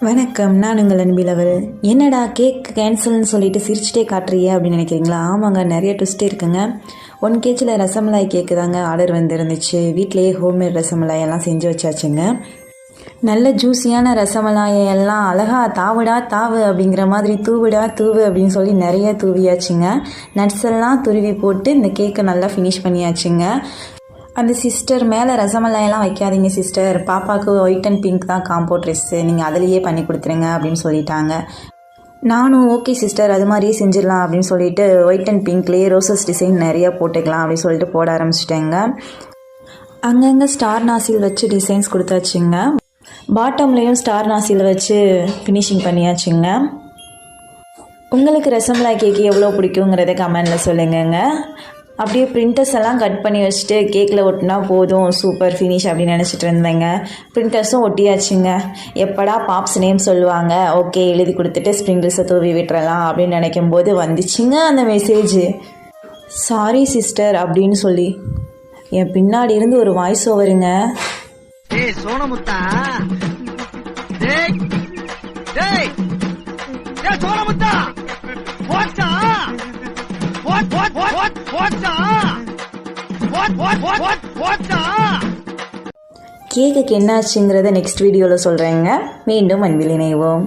வணக்கம் நான் உங்கள் அன்பிலவர் என்னடா கேக் கேன்சல்னு சொல்லிட்டு சிரிச்சிட்டே காட்டுறியே அப்படின்னு நினைக்கிறீங்களா? ஆமாங்க நிறைய ட்விஸ்ட்டே இருக்குங்க. ஒன் கேஜியில் ரசமலாய் கேக்கு தாங்க ஆர்டர் வந்துருந்துச்சு. வீட்டிலேயே ஹோம்மேட் ரசமலாய் எல்லாம் செஞ்சு வச்சாச்சுங்க. நல்ல ஜூஸியான ரசமலாயை எல்லாம் அழகா தாவுடா தாவு அப்படிங்கிற மாதிரி தூவுடா தூவு அப்படின்னு சொல்லி நிறைய தூவியாச்சுங்க. நட்ஸ் எல்லாம் துருவி போட்டு இந்த கேக்கை நல்லா ஃபினிஷ் பண்ணியாச்சுங்க. அந்த சிஸ்டர் மேலே ரசமலாயெல்லாம் வைக்காதீங்க சிஸ்டர் பாப்பாவுக்கு ஒயிட் அண்ட் பிங்க் தான் காம்போ ட்ரெஸ்ஸு நீங்கள் அதிலேயே பண்ணி கொடுத்துருங்க அப்படின்னு சொல்லிட்டாங்க. நானும் ஓகே சிஸ்டர் அது மாதிரியே செஞ்சிடலாம் அப்படின்னு சொல்லிட்டு ஒயிட் அண்ட் பிங்க்லேயே ரோசஸ் டிசைன் நிறையா போட்டுக்கலாம் அப்படின்னு சொல்லிட்டு போட ஆரம்பிச்சிட்டேங்க. அங்கங்கே ஸ்டார் நாசில் வச்சு டிசைன்ஸ் கொடுத்தாச்சுங்க. பாட்டம்லேயும் ஸ்டார் நாசில் வச்சு ஃபினிஷிங் பண்ணியாச்சுங்க. உங்களுக்கு ரசமலாய் கேக் எவ்வளோ பிடிக்குங்கிறத கமெண்டில் சொல்லுங்கங்க. அப்படியே பிரிண்டர்ஸ் எல்லாம் கட் பண்ணி வச்சுட்டு கேக்கில் ஒட்டினா போதும் சூப்பர் ஃபினிஷ் அப்படின்னு நினச்சிட்டு இருந்தேங்க. பிரிண்டர்ஸும் ஒட்டியாச்சுங்க. எப்படா பாப்ஸ் நேம் சொல்லுவாங்க? ஓகே எழுதி கொடுத்துட்டு ஸ்ப்ரிங்கிள்ஸை தூவி விட்டுறலாம் அப்படின்னு நினைக்கும் போது வந்துச்சுங்க அந்த மெசேஜ் சாரி சிஸ்டர் அப்படின்னு சொல்லி. என் பின்னாடி இருந்து ஒரு வாய்ஸ் ஓவருங்க சோனமுத்தா. டேய் டேய். சோனமுத்தா. கேக்குக்கு என்னாச்சுங்கிறத நெக்ஸ்ட் வீடியோவில் சொல்கிறேங்க மீண்டும் அன்பில் இணைவோம்.